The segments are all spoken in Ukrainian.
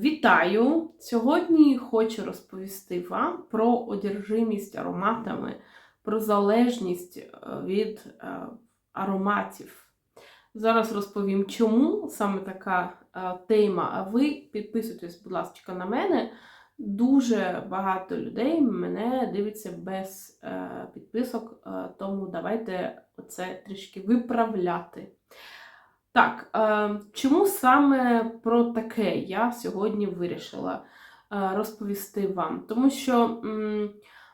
Вітаю! Сьогодні хочу розповісти вам про одержимість ароматами, про залежність е, від е, ароматів. Зараз розповім, чому саме така е, тема. А ви підписуйтесь, будь ласка, на мене. Дуже багато людей мене дивиться без підписок, тому давайте це трішки виправляти. Так, е, чому саме про таке я сьогодні вирішила е, розповісти вам? Тому що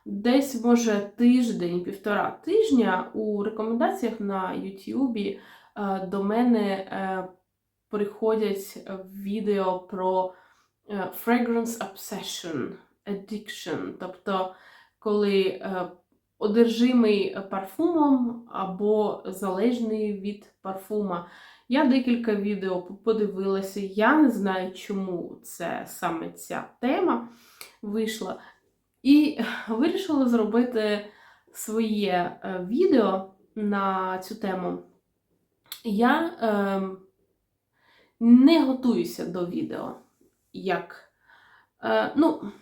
десь, може, тиждень-півтора тижня у рекомендаціях на Ютубі е, до мене приходять відео про fragrance obsession, addiction, тобто коли одержимий парфумом або залежний від парфума. Я декілька відео подивилася, я не знаю, чому це саме ця тема вийшла. І вирішила зробити своє е, відео на цю тему. Я е, не готуюся до відео. Як, е, ну,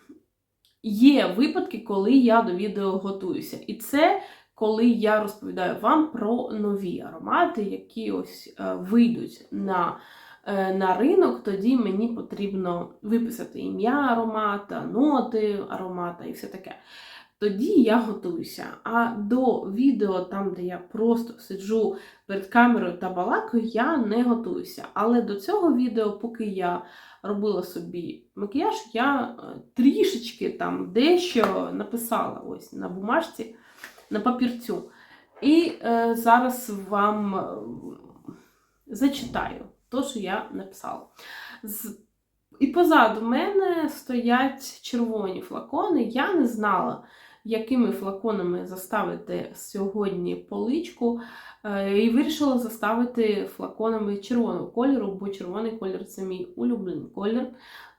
Є випадки, коли я до відео готуюся. І це коли я розповідаю вам про нові аромати, які ось е, вийдуть на е, на ринок, тоді мені потрібно виписати ім'я аромата, ноти аромата і все таке. Тоді я готуюся. А до відео, там, де я просто сиджу перед камерою та балакаю, я не готуюся. Але до цього відео, поки я робила собі макіяж, я е, трішечки там дещо написала ось на бумажці, на папірцю. І е, зараз вам е, зачитаю те, що я написала. З... І позаду мене стоять червоні флакони. Я не знала, якими флаконами заставити сьогодні поличку. Е, і вирішила заставити флаконами червоного кольору, бо червоний колір це мій улюблений колір.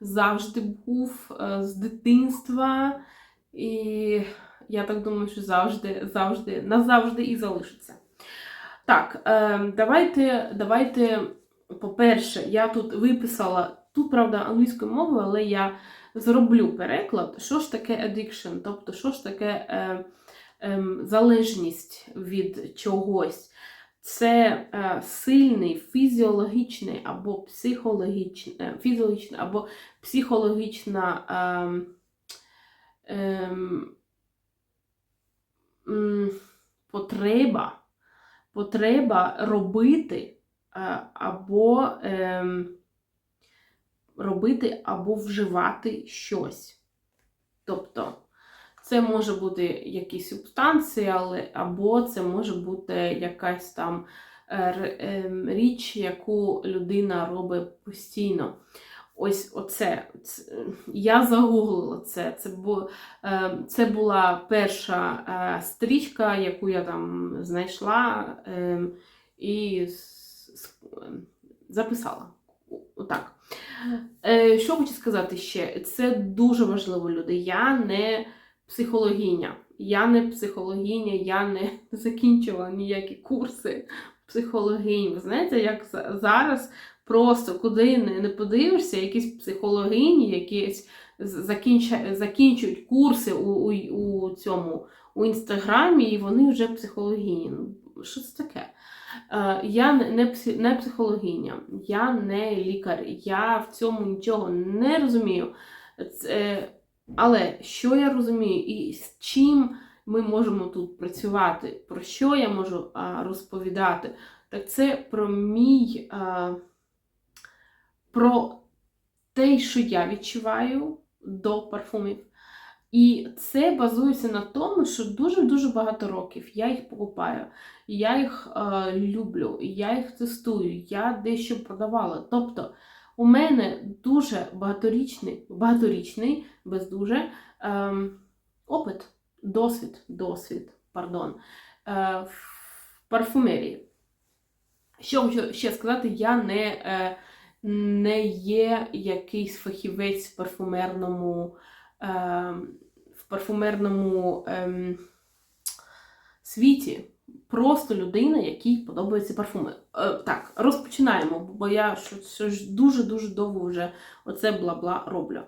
Завжди був е, з дитинства. І я так думаю, що завжди, завжди, назавжди і залишиться. Так, е, давайте, давайте, по-перше, я тут виписала, тут, правда, англійською мовою, але я зроблю переклад, що ж таке addiction, тобто, що ж таке е, е, залежність від чогось. Це е, сильний фізіологічний або психологічний, е, або психологічна е, е, потреба, потреба робити е, або е, робити або вживати щось. Тобто, це може бути якісь субстанції, але або це може бути якась там е, ем, річ, яку людина робить постійно. Ось оце. Я загуглила це. Це, бу, ем, це була перша е, стрічка, яку я там знайшла ем, і записала. Отак. Е, що хочу сказати ще? Це дуже важливо, люди. Я не психологиня. Я не психологиня, я не закінчила ніякі курси психологинь. Ви знаєте, як зараз просто куди не подивишся, якісь психологині, якісь закінчують курси у, у, у цьому у інстаграмі, і вони вже психологині. Ну, Що це таке? Е, я не не психологиня, я не лікар, я в цьому нічого не розумію. Це, але що я розумію, і з чим ми можемо тут працювати, про що я можу розповідати, так це про мій, а, про те, що я відчуваю до парфумів. І це базується на тому, що дуже-дуже багато років я їх покупаю, я їх е, люблю, я їх тестую, я дещо продавала. Тобто у мене дуже багаторічний, багаторічний, без дуже е, опит, досвід, досвід, пардон, е, в парфумерії. Що хочу ще сказати, я не, е, не є якийсь фахівець в парфумерному. Ем, в парфумерному ем, світі. просто людина, якій подобаються парфуми. Е, так, розпочинаємо, бо я дуже-дуже довго вже оце бла-бла роблю.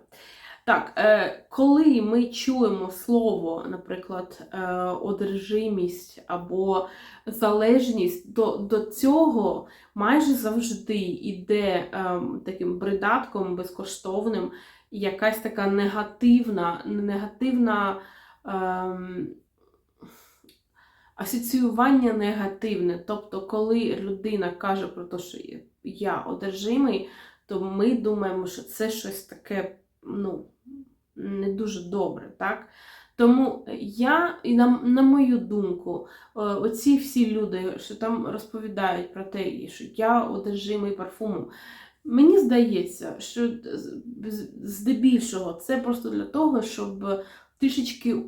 Так, е, коли ми чуємо слово, наприклад, е, одержимість або залежність, до до цього майже завжди йде е, таким придатком безкоштовним якась така негативна, негативна е, асоціювання негативне. Тобто, коли людина каже про те, що я одержимий, то ми думаємо, що це щось таке, ну не дуже добре. так? Тому я, і на, на мою думку, е, оці всі люди, що там розповідають про те, що я одержимий парфумом, мені здається, що здебільшого це просто для того, щоб трішечки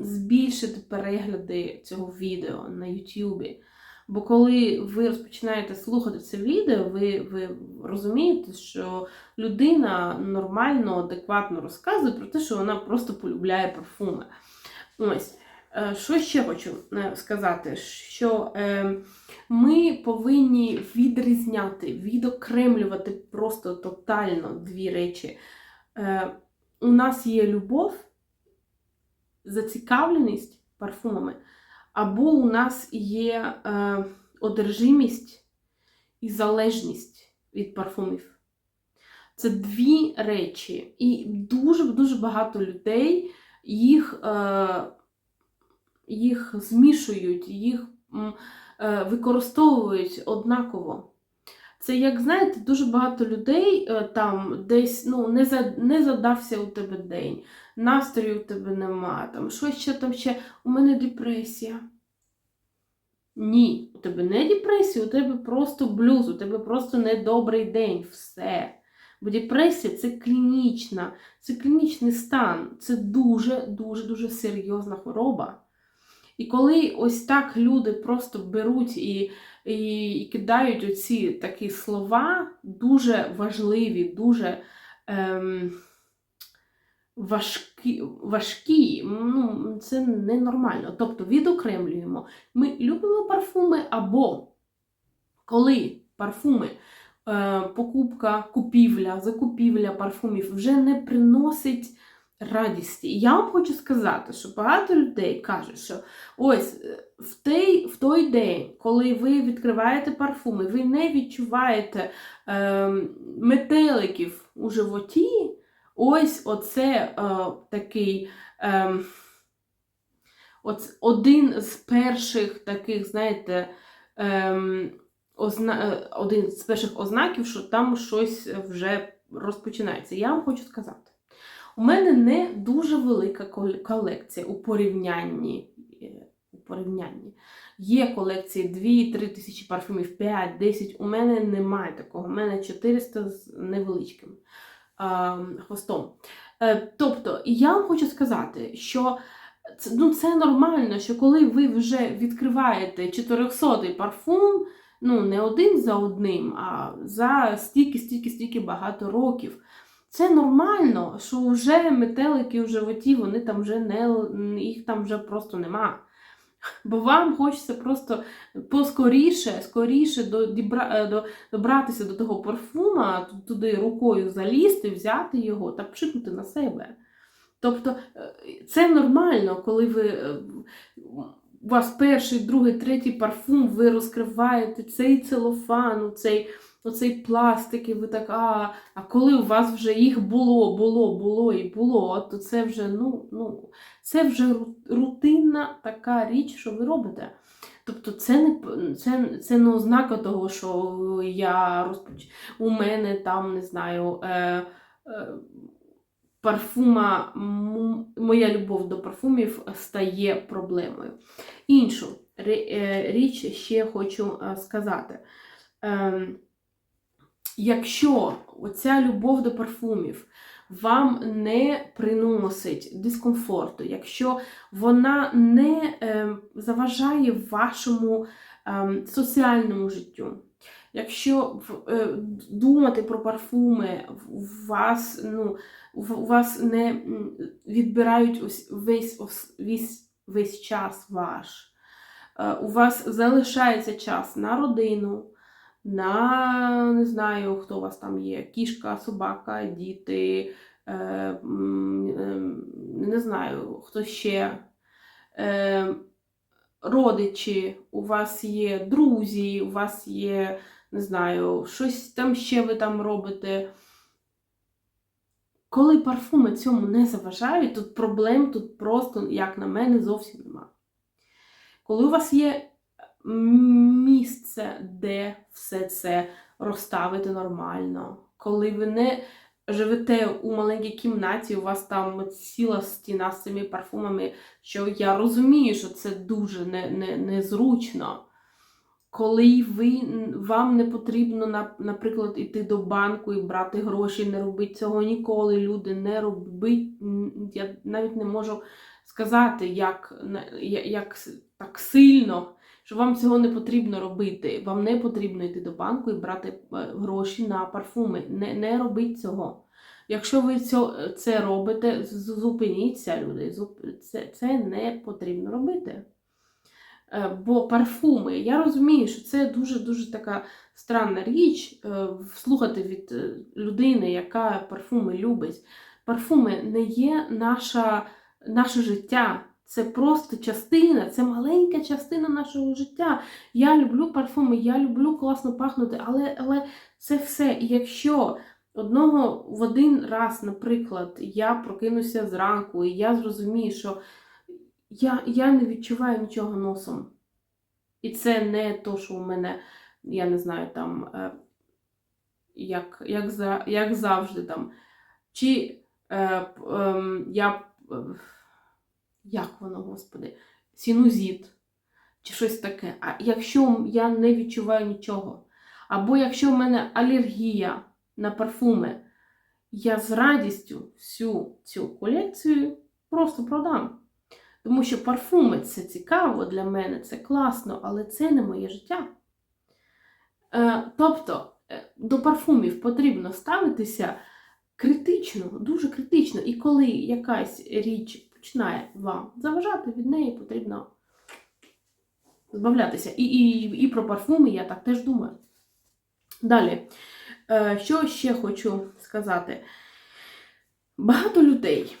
збільшити перегляди цього відео на Ютубі. Бо коли ви розпочинаєте слухати це відео, ви ви розумієте, що людина нормально, адекватно розказує про те, що вона просто полюбляє парфуми. Ось. Е, що ще хочу е, сказати? Що е, ми повинні відрізняти, відокремлювати просто тотально дві речі. У нас є любов, зацікавленість парфумами. Або у нас є е, одержимість і залежність від парфумів. Це дві речі. І дуже-дуже багато людей їх е, їх змішують, їх е, використовують однаково. Це, як знаєте, дуже багато людей е, там десь ну, не за, не задався у тебе день, настрою у тебе нема, там, що ще там ще, у мене депресія. Ні, у тебе не депресія, у тебе просто блюз, у тебе просто недобрий день, все. Бо депресія це клінічна, це клінічний стан, це дуже-дуже-дуже серйозна хвороба. І коли ось так люди просто беруть і і, і кидають оці такі слова, дуже важливі, дуже ем, важкі, важкі, ну, це ненормально. Тобто відокремлюємо. Ми любимо парфуми, або коли парфуми. Е, покупка, купівля, закупівля парфумів вже не приносить радісті. І я вам хочу сказати, що багато людей кажуть, що ось е, в той в той день, коли ви відкриваєте парфуми, ви не відчуваєте е, метеликів у животі. Ось оце е, такий е, оце один з перших таких, знаєте, е, озна... Е, один з перших ознаків, що там щось вже розпочинається. Я вам хочу сказати. У мене не дуже велика колекція у порівнянні. Е, у порівнянні. Є колекції 2-3 тисячі парфумів, 5-10. У мене немає такого. У мене 400 з невеличким хвостом. Е, тобто, я вам хочу сказати, що ну, це нормально, що коли ви вже відкриваєте 400-й парфум, ну, не один за одним, а за стільки-стільки-стільки багато років. Це нормально, що вже метелики в животі, вони там вже не, їх там вже просто нема. Бо вам хочеться просто поскоріше, скоріше до, добратися до того парфума, туди рукою залізти, взяти його та пшикнути на себе. Тобто е, це нормально, коли ви е, у вас перший, другий, третій парфум, ви розкриваєте цей целофан, цей оцей пластик, і ви так, а а коли у вас вже їх було, було, було і було, то це вже ну, ну, це вже рутинна така річ, що ви робите. Тобто це не це, це не ознака того, що я розпоч... у мене там, не знаю, е, е, парфума, моя любов до парфумів стає проблемою. Іншу е, річ ще хочу е, сказати. Ем, якщо оця любов до парфумів вам не приносить дискомфорту, якщо вона не е, заважає вашому е, соціальному життю, якщо е, думати про парфуми, у вас ну, у вас не відбирають ось весь, весь, весь час ваш. е, у вас залишається час на родину, на не знаю, хто у вас там є, кішка, собака, діти, е, е, не знаю, хто ще. Е, родичі, у вас є друзі, у вас є, не знаю, щось там ще ви там робите. Коли парфуми цьому не заважають, тут проблем тут просто, як на мене, зовсім нема. Коли у вас є місце, де все це розставити нормально, коли ви не живете у маленькій кімнаті, у вас там ціла стіна з цими парфумами, що я розумію, що це дуже не, не, незручно. Коли ви, вам не потрібно, наприклад, іти до банку і брати гроші, не робіть цього ніколи, люди не робить. Я навіть не можу сказати, як, як так сильно, що вам цього не потрібно робити. Вам не потрібно йти до банку і брати е, гроші на парфуми. Не, не робіть цього. Якщо ви це робите, зупиніться, люди. Це, це не потрібно робити. Е, Бо парфуми, я розумію, що це дуже-дуже така странна річ е, слухати від людини, яка парфуми любить. Парфуми не є наша, наше життя. Це просто частина, це маленька частина нашого життя. Я люблю парфуми, я люблю класно пахнути, але, але це все. І якщо одного в один раз, наприклад, я прокинуся зранку, і я зрозумію, що я, я не відчуваю нічого носом. І це не то, що у мене, я не знаю, там, е, як, як, за, як завжди там. Чи е, ем, я. Як воно, господи, синузит, чи щось таке. А якщо я не відчуваю нічого, або якщо в мене алергія на парфуми, я з радістю всю цю колекцію просто продам. Тому що парфуми це цікаво для мене, це класно, але це не моє життя. Е, тобто е, до парфумів потрібно ставитися критично, дуже критично. І коли якась річ починає вам заважати, від неї потрібно збавлятися. І, і, і про парфуми я так теж думаю. Далі, Е, що ще хочу сказати? Багато людей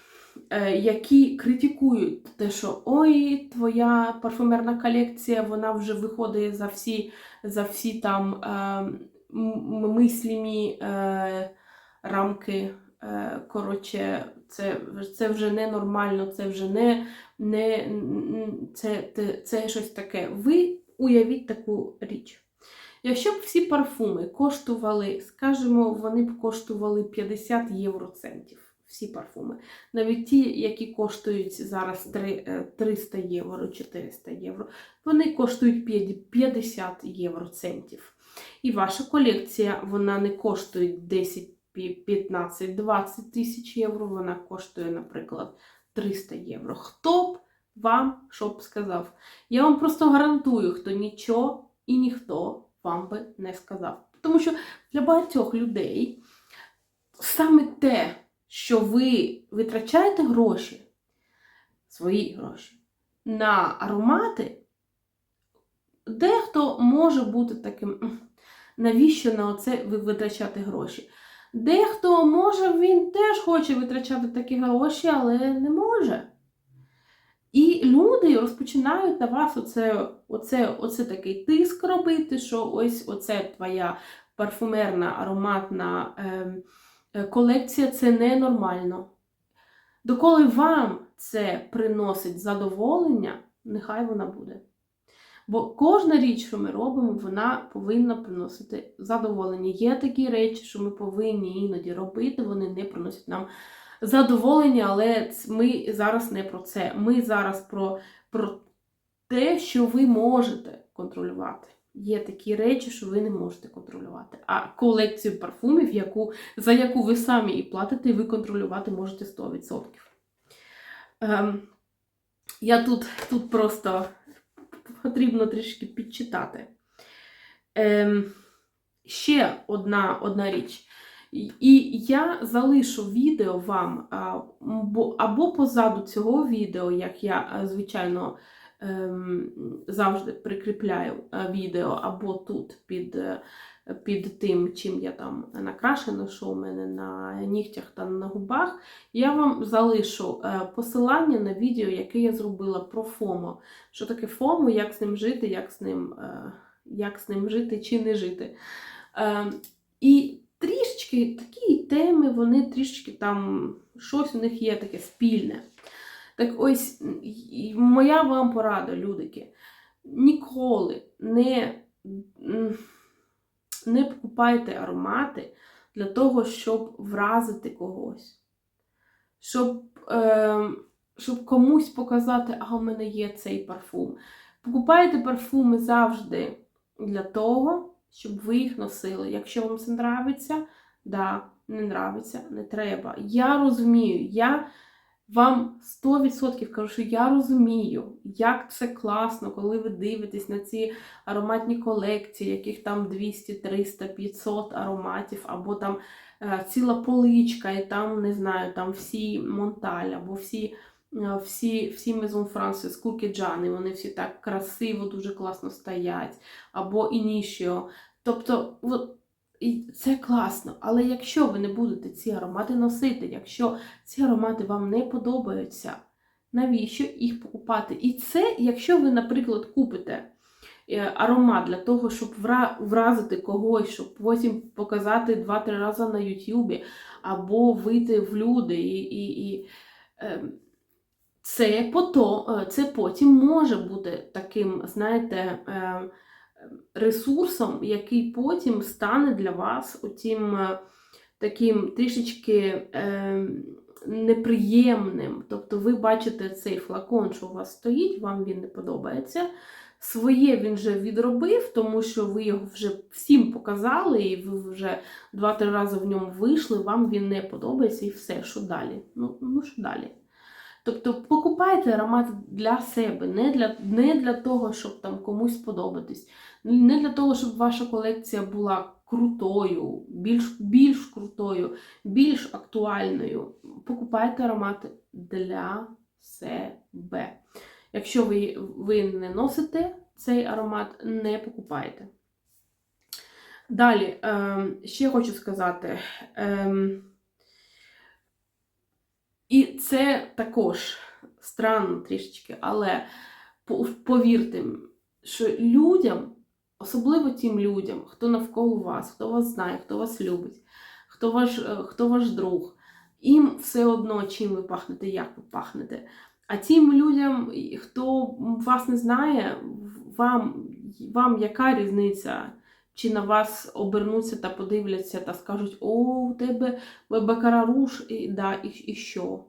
е, які критикують те, що ой, твоя парфумерна колекція, вона вже виходить за всі, за всі там е, мислімі рамки. Коротше, це, це вже не нормально, це вже не, не це, це, це щось таке. Ви уявіть таку річ. Якщо б всі парфуми коштували, скажімо, вони б коштували 50 євроцентів. Всі парфуми. Навіть ті, які коштують зараз е, 300 євро, 400 євро, вони коштують 50 євроцентів. І ваша колекція, вона не коштує 10, 15, 20 тисяч євро, вона коштує, наприклад, 300 євро. Хто б вам що б сказав? Я вам просто гарантую, хто нічого і ніхто вам би не сказав. Тому що для багатьох людей саме те, що ви витрачаєте гроші, свої гроші, на аромати, дехто може бути таким, навіщо на оце ви витрачати гроші? Дехто може, він теж хоче витрачати такі гроші, але не може. І люди розпочинають на вас оце, оце, оце такий тиск робити, що ось оце твоя парфумерна ароматна ем, е, колекція це ненормально. Доколи вам це приносить задоволення, нехай вона буде. Бо кожна річ, що ми робимо, вона повинна приносити задоволення. Є такі речі, що ми повинні іноді робити, вони не приносять нам задоволення, але ми зараз не про це. Ми зараз про, про те, що ви можете контролювати. Є такі речі, що ви не можете контролювати. А колекцію парфумів, яку, за яку ви самі і платите, ви контролювати можете 100%. Ем, я тут, тут просто потрібно трішки підчитати. Ем, ще одна, одна річ. І- я залишу відео вам або позаду цього відео, як я, звичайно, ем, завжди прикріпляю е, відео або тут під, е, під тим, чим я там накрашена, що у мене на нігтях та на губах, я вам залишу е, посилання на відео, яке я зробила про ФОМО. Що таке ФОМО, як з ним жити, як з ним, як з ним жити чи не жити. Е, І трішечки такі теми, вони трішечки там, щось у них є таке спільне. Так ось моя вам порада, людики. Ніколи не, не покупайте аромати для того, щоб вразити когось. Щоб, е, щоб комусь показати, а у мене є цей парфум. Покупайте парфуми завжди для того, щоб ви їх носили. Якщо вам це нравиться, да, не нравиться, не треба. Я розумію, я вам 100% кажу, що я розумію, як це класно, коли ви дивитесь на ці ароматні колекції, яких там 200, 300, 500 ароматів, або там е, ціла поличка, і там, не знаю, там всі Монталь, або всі. е, Всі, всі Мезон Франси з Кукіджани, вони всі так красиво, дуже класно стоять, або Інішіо. Тобто, от, і це класно. Але якщо ви не будете ці аромати носити, якщо ці аромати вам не подобаються, навіщо їх покупати? І це, якщо ви, наприклад, купите е, аромат для того, щоб вразити когось, щоб потім показати 2-3 рази на Ютубі, або вийти в люди і. і, і ем, це, пото, е, це потім може бути таким, знаєте, е, ресурсом, який потім стане для вас отім е, таким трішечки е, неприємним. Тобто ви бачите цей флакон, що у вас стоїть, вам він не подобається. Своє він вже відробив, тому що ви його вже всім показали, і ви вже два-три рази в ньому вийшли, вам він не подобається і все, що далі? Ну, ну що далі? Тобто покупайте аромат для себе, не для, не для того, щоб там комусь сподобатись, не для того, щоб ваша колекція була крутою, більш, більш крутою, більш актуальною. Покупайте аромати для себе. Якщо ви, ви не носите цей аромат, не покупайте. Далі, е, ще хочу сказати. Е, і це також странно трішечки, але повірте, що людям, особливо тим людям, хто навколо вас, хто вас знає, хто вас любить, хто ваш, е, хто ваш друг, їм все одно, чим ви пахнете, як ви пахнете. А тим людям, хто вас не знає, вам, вам яка різниця? Чи на вас обернуться та подивляться та скажуть, о, у тебе бакараруш, і, да, і, і що?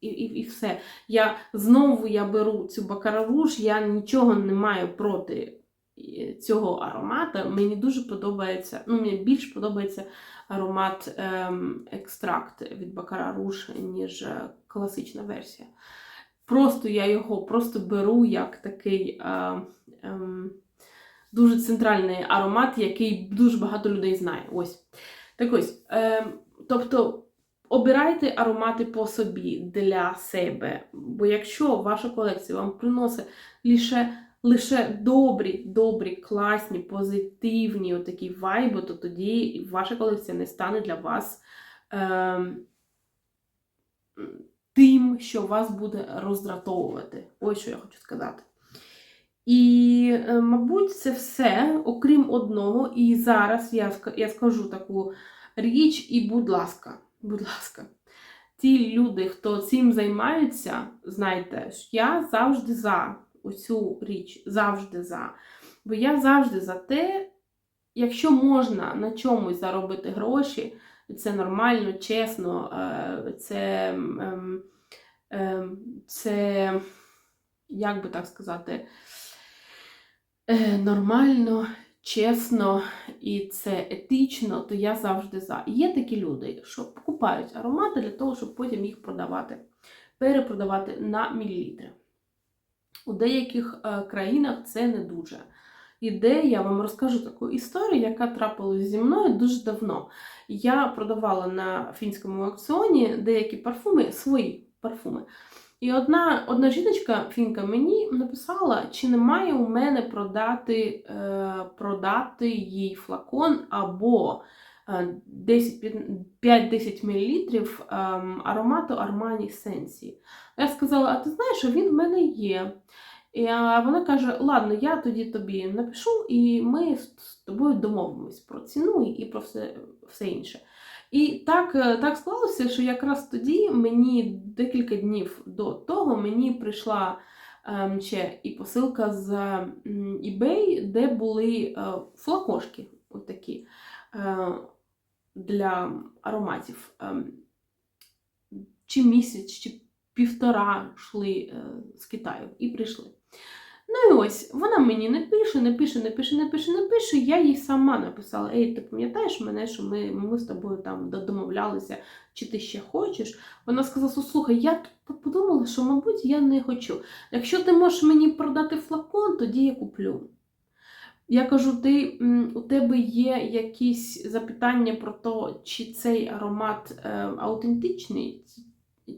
І, і, і все. Я знову я беру цю бакараруш, я нічого не маю проти е, цього аромата. Мені дуже подобається, ну, мені більш подобається аромат ем, екстракт від бакараруш, ніж е, класична версія. Просто я його просто беру як такий. Е, ем, Дуже центральний аромат, який дуже багато людей знає. Ось. Так ось. Е, тобто обирайте аромати по собі для себе. Бо якщо ваша колекція вам приносить лише, лише добрі, добрі, класні, позитивні отакі вайби, то тоді ваша колекція не стане для вас е, тим, що вас буде роздратовувати. Ось що я хочу сказати. І, е, мабуть, це все, окрім одного. І зараз я, я скажу таку річ, і будь ласка, будь ласка, ті люди, хто цим займаються, знайте, що я завжди за оцю річ, завжди за. Бо я завжди за те, якщо можна на чомусь заробити гроші, це нормально, чесно, е, це, ем, ем, це як би так сказати, нормально, чесно і це етично, то я завжди за. І є такі люди, що покупають аромати для того, щоб потім їх продавати, перепродавати на мілілітри. У деяких е, країнах це не дуже. І де я вам розкажу таку історію, яка трапилась зі мною дуже давно. Я продавала на фінському аукціоні деякі парфуми, свої парфуми. І одна, одна жіночка, фінка, мені написала, чи немає у мене продати, е, продати їй флакон або е, 10 під- 5-10 мл ем, аромату Armani Sensi. Я сказала, а ти знаєш, що він в мене є. І вона каже: Ладно, я тоді тобі напишу, і ми з тобою домовимось про ціну і про все, все інше. І так, е, так склалося, що якраз тоді мені декілька днів до того мені прийшла ем, ще і посилка з eBay, де були е, флакошки отакі е, для ароматів. Ем, чи місяць, чи півтора йшли е, з Китаю і прийшли. Ну і ось, вона мені не пише, не пише, не пише, не пише, не пише. Я їй сама написала: Ей, ти пам'ятаєш мене, що ми, ми з тобою там домовлялися, чи ти ще хочеш? Вона сказала: слухай, я тут подумала, що, мабуть, я не хочу. Якщо ти можеш мені продати флакон, тоді я куплю. Я кажу, ти, у тебе є якісь запитання про те, чи цей аромат е, аутентичний,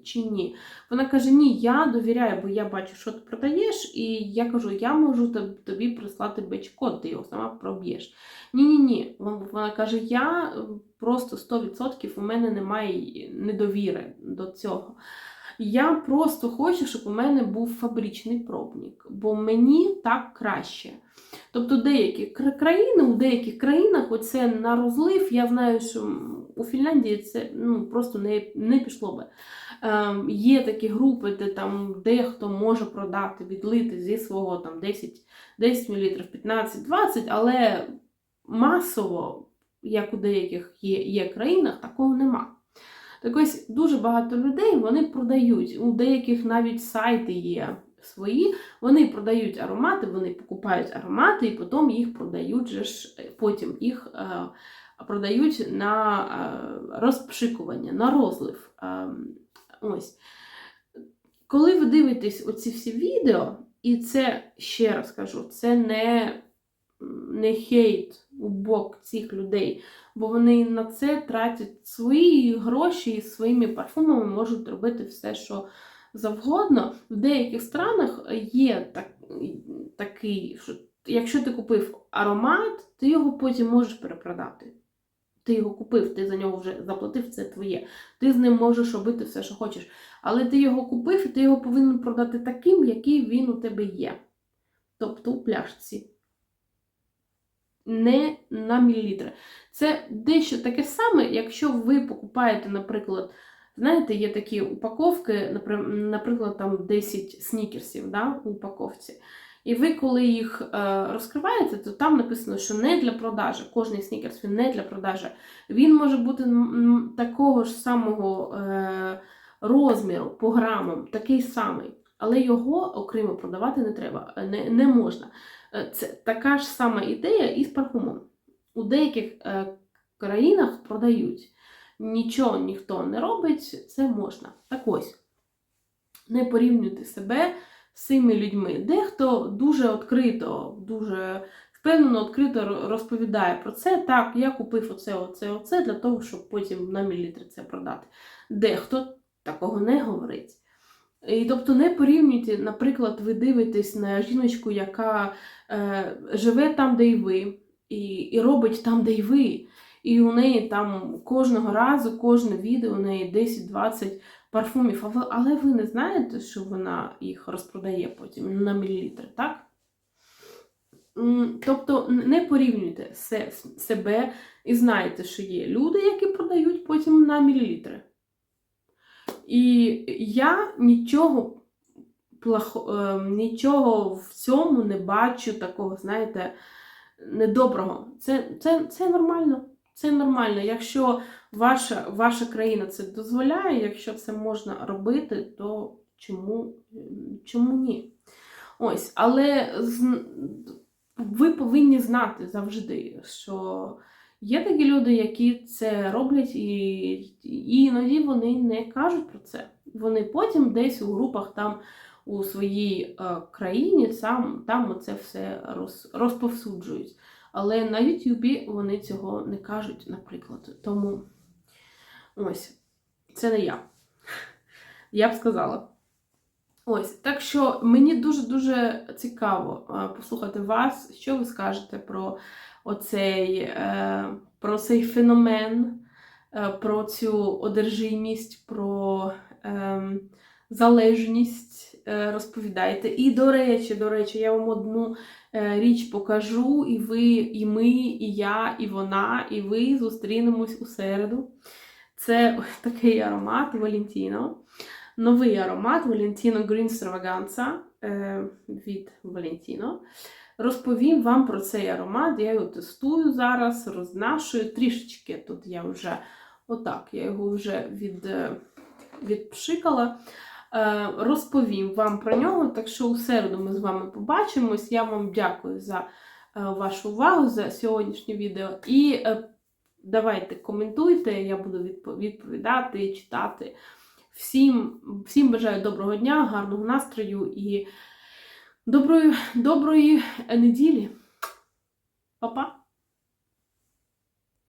чи ні. Вона каже: Ні, я довіряю, бо я бачу, що ти продаєш, і я кажу, я можу тобі прислати беч-код, ти його сама проб'єш. Ні-ні ні. Вона каже: Я просто 100% у мене немає недовіри до цього. Я просто хочу, щоб у мене був фабричний пробник, бо мені так краще. Тобто деякі країни, у деяких країнах оце на розлив, я знаю, що у Фінляндії це ну, просто не, не пішло би. Ем, є такі групи, де там дехто може продати, відлити зі свого там 10, 10 мл, 15, 20, але масово, як у деяких є, є країнах, такого нема. Так ось дуже багато людей вони продають. У деяких навіть сайти є свої, вони продають аромати, вони покупають аромати і потім їх продають же ж, потім їх е, продають на е, розпшикування, на розлив. Е, ось. Коли ви дивитесь оці всі відео, і це ще раз кажу, це не, не хейт у бок цих людей, бо вони на це тратять свої гроші і своїми парфумами можуть робити все, що завгодно. В деяких странах є так, такий, що якщо ти купив аромат, ти його потім можеш перепродати. Ти його купив, ти за нього вже заплатив, це твоє. Ти з ним можеш робити все, що хочеш. Але ти його купив, і ти його повинен продати таким, який він у тебе є. Тобто у пляшці. Не на мілілітри. Це дещо таке саме, якщо ви покупаєте, наприклад, знаєте, є такі упаковки, наприклад, там 10 снікерсів да, у упаковці. І ви, коли їх е, розкриваєте, то там написано, що не для продажі. Кожний снікерс він не для продажі. Він може бути такого ж самого е, розміру по грамам, такий самий. Але його окремо продавати не треба, е, не, не можна. Це така ж сама ідея і з парфумом. У деяких країнах продають. Нічого ніхто не робить, це можна. Так ось, не порівнюйте себе з цими людьми. Дехто дуже відкрито, дуже впевнено, відкрито розповідає про це. Так, я купив оце, оце, оце для того, щоб потім на мілілітри це продати. Дехто такого не говорить. І тобто не порівнюйте, наприклад, ви дивитесь на жіночку, яка е, живе там, де й ви, і, і робить там, де й ви. І у неї там кожного разу, кожне відео у неї 10-20 парфумів, але ви не знаєте, що вона їх розпродає потім на мілілітри, так? Тобто не порівнюйте себе і знаєте, що є люди, які продають потім на мілілітри. І я нічого плохо, е, нічого в цьому не бачу такого, знаєте, недоброго. Це, це, це нормально. Це нормально. Якщо ваша, ваша країна це дозволяє, якщо це можна робити, то чому, чому ні? Ось, але ви повинні знати завжди, що є такі люди, які це роблять, і, і іноді вони не кажуть про це. Вони потім десь у групах там у своїй е, країні сам, там це все роз, розповсюджують. Але на Ютубі вони цього не кажуть, наприклад. Тому ось, це не я. Я б сказала. Ось, так що мені дуже-дуже цікаво послухати вас, що ви скажете про оцей, е, про цей феномен, е, про цю одержимість, про ем, залежність розповідайте. І, до речі, до речі, я вам одну е, річ покажу, і ви, і ми, і я, і вона, і ви зустрінемось у середу. Це такий аромат Valentino. Новий аромат Valentino Green Stravaganza е, від Valentino. Розповім вам про цей аромат. Я його тестую зараз, рознашую трішечки. Тут я вже отак, я його вже від, е, відпшикала. Е, Розповім вам про нього. Так що у середу ми з вами побачимось. Я вам дякую за е, вашу увагу за сьогоднішнє відео. І е, давайте коментуйте, я буду відпо- відповідати, читати. Всім, всім бажаю доброго дня, гарного настрою і доброї, доброї неділі. Па-па!